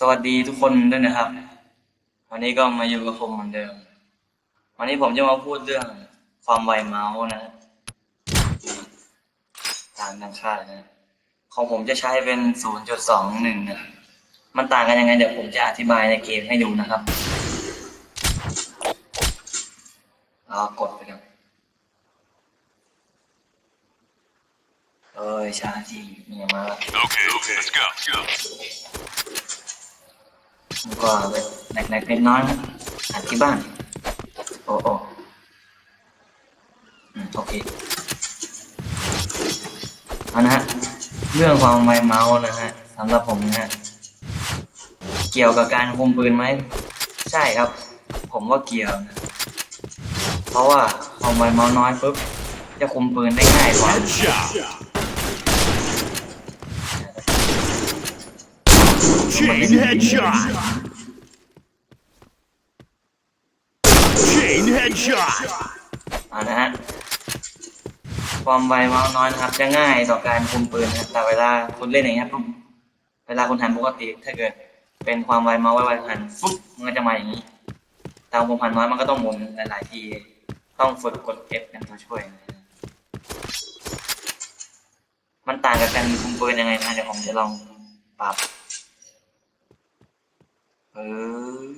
สวัสดีทุกคนด้วยนะครับ วันนี้ก็มาอยู่กับผมเหมือนเดิม วันนี้ผมจะมาพูดเรื่องความไวเมาส์นะต่างกันค่านะ ของผมจะใช้เป็น 0.21 นะ มันต่างกันยังไง เดี๋ยวผมจะอธิบายในเกมให้ดูนะครับเรากดไปครับเอ้ยชาจีเนี่ยมาแล้ว Okay, okay, let's go. Let's go. มันก็เล็กๆเล็กน้อยนะอัดที่บ้าน โอ้โอ้โอเคเอานะฮะ เรื่องความไวเมาส์นะฮะสำหรับผมนะฮะ เกี่ยวกับการคุมปืนไหม ใช่ครับ ผมว่าเกี่ยวนะ เพราะว่าความไวเมาส์น้อยปุ๊บ จะคุมปืนได้ง่ายกว่ามัน headshot. Chain headshot. เอานะฮะความไวเมาส์น้อยนะครับ จะง่ายต่อการคุมปืนนะแต่เวลาคุณเล่นอย่างเงี้ยปุ๊บเวลาคุณหันปกติถ้าเกิด เป็นความไวเมาส์ไวๆหันปุ๊บมันก็จะมาอย่างนี้แต่ของผมหันน้อยมันก็ต้องหมุนหลาย ๆ ที ต้องฝึกกด F เป็นตัวช่วยนะมันต่างกับการคุมปืนยังไงนะเดี๋ยวผมจะลองปรับเออ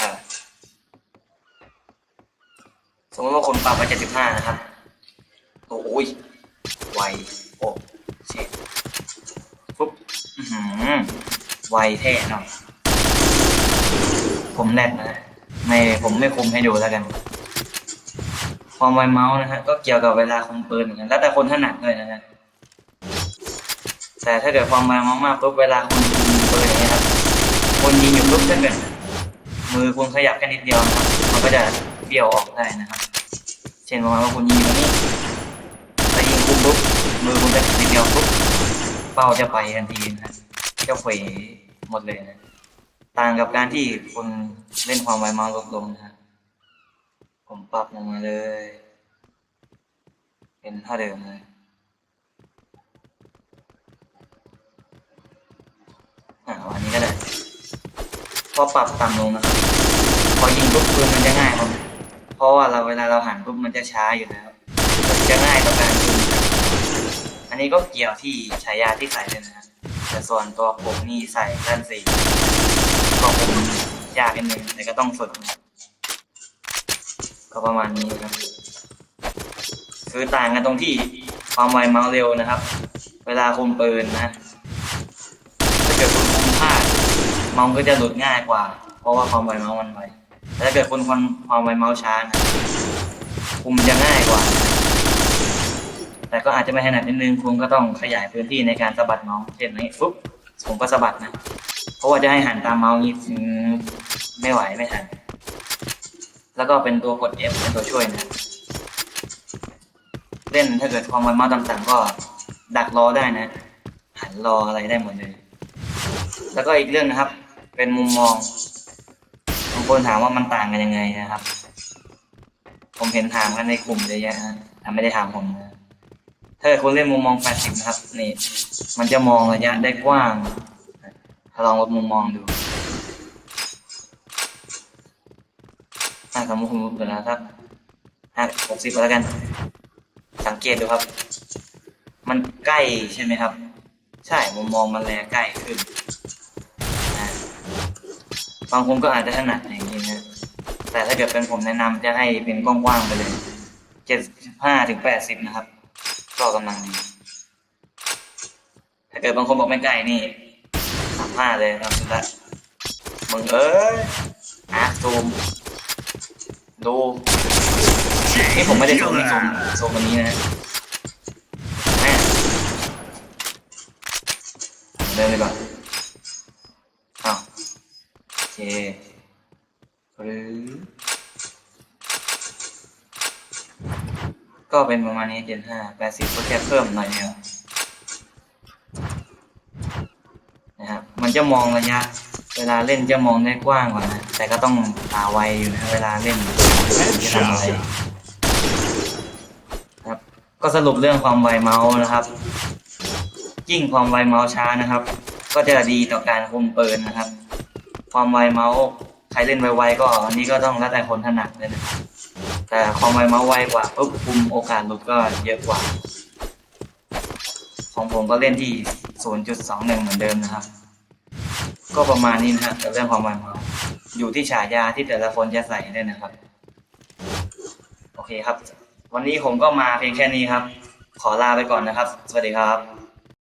อะ สมมติว่าคุณปรับมานะครับ โอ้ยไวโอ้เช็ดปุ๊บอือหือไวแท้หน่อย ผมแนบนะ ไม่ผมไม่คุมให้ดูแล้วกัน ความไวเมาส์นะฮะก็เกี่ยวกับเวลาคุมปืนเหมือนกันแล้วแต่คนถนัดด้วยนะฮะแต่ถ้าเกิดความไวเมาส์มากปุ๊บเวลาคุณคุมปืนอย่างนี้ครับคนยิงอยู่ปุ๊บถ้าเกิดมือคุณขยับแค่นิดเดียวนะครับมันก็จะเบี้ยวออกได้นะครับ เช่นประมาณว่าคุณยิงตรงนี้แล้ยิงคุมปุ๊บมือคุณไปนิดเดียวปุ๊บเป้าจะไปทันทีนะจะเขวหมดเลยนะต่างกับการที่คุณเล่นความไวมาลดลงนะผมปรับลงมาเลย เป็นเท่าเดิมเลยอ่าวันนี้ก็ได้พอปรับต่ำลงนะครับ พอยิงปุ๊บปืนมันจะง่ายครับ เพราะว่าเราเวลาเราหันปุ๊บมันจะช้าอยู่แล้วจะง่ายต่อการยิงอันนี้ก็เกี่ยวที่ฉายาที่ใส่เลยนะฮะแต่ส่วนตัวผมนี่ใส่ด้านสี่ก็ผมยากนิดนึงแต่ก็ต้องฝึกก็ประมาณนี้ครับ คือต่างกันตรงที่ความไวเมาส์เร็วนะครับ เวลาคุมปืนนะถ้าเกิดคุณคุมพลาดเมาส์ก็จะหลุดง่ายกว่า เพราะว่าความไวเมาส์มันไว แต่ถ้าเกิดคุณความความไวเมาส์ช้านะคุมจะง่ายกว่า แต่ก็อาจจะไม่ถนัดนิดนึงคุณก็ต้องขยายพื้นที่ในการสะบัดเมาส์เช่นนี้ฟุ๊บผมก็สะบัดนะ เพราะว่าจะให้หันตามเมาส์นี้ไม่ไหวไม่ทันแล้วก็เป็นตัวกด F เป็นตัวช่วยนะ เล่นถ้าเกิดความไวเมาส์ต่ำๆก็ดักรอได้นะ หันรออะไรได้หมดเลย แล้วก็อีกเรื่องนะครับ เป็นมุมมอง คนถามว่ามันต่างกันยังไงนะครับ ผมเห็นถามกันในกลุ่มเยอะแยะนะแต่ไม่ได้ถามผมนะถ้าเกิดคุณเล่นมุมมอง 80 นะครับ นี่ มันจะมองระยะได้กว้างถ้าลองลดมุมมองดูถ้าสมมติคุณเดี๋ยวนะครับห้าหกสิบแล้วกัน สังเกตดูครับ มันใกล้ใช่ไหมครับ ใช่มุมมองมันแลใกล้ขึ้น บางคนก็อาจจะถนัดอย่างนี้นะแต่ถ้าเกิดเป็นผมแนะนำจะให้เป็นกว้างๆไปเลยเจ็ดห้าถึงแปดสิบนะครับ ก็กำลังดีถ้าเกิดบางคนบอกไม่ใกลนี่สามห้าเลยครับสุดละมึงเอ้ยอะซูมดูนี่ผมไม่ได้ซูมนี่ซูมซูมวันนี้นะแม่เดินเลยก่อนอ้าวโอ เคหรือ ก็เป็นประมาณนี้เจนห้าแปดสิบก็แค่เพิ่มหน่อยเดียวนะครับ มันจะมองระยะ เวลาเล่นจะมองได้กว้างกว่านะ แต่ก็ต้องตาไวอยู่นะ เวลาเล่นจะทำอะไรครับ ก็สรุปเรื่องความไวเมาส์นะครับ ยิ่งความไวเมาส์ช้านะครับ ก็จะดีต่อการคุมปืนนะครับ ความไวเมาส์ใครเล่นไวๆก็อันนี้ก็ต้องแล้วแต่คนถนัดเลยนะแต่ความไวเมาส์ไวกว่าปุ๊บคุมโอกาสหลุดก็เยอะกว่า ของผมก็เล่นที่ 0.21 เหมือนเดิมนะครับ ก็ประมาณนี้นะฮะกับเรื่องความไวเมาส์อยู่ที่ฉายาที่แต่ละคนจะใส่ด้วยนะครับ โอเคครับ วันนี้ผมก็มาเพียงแค่นี้ครับ ขอลาไปก่อนนะครับ สวัสดีครับ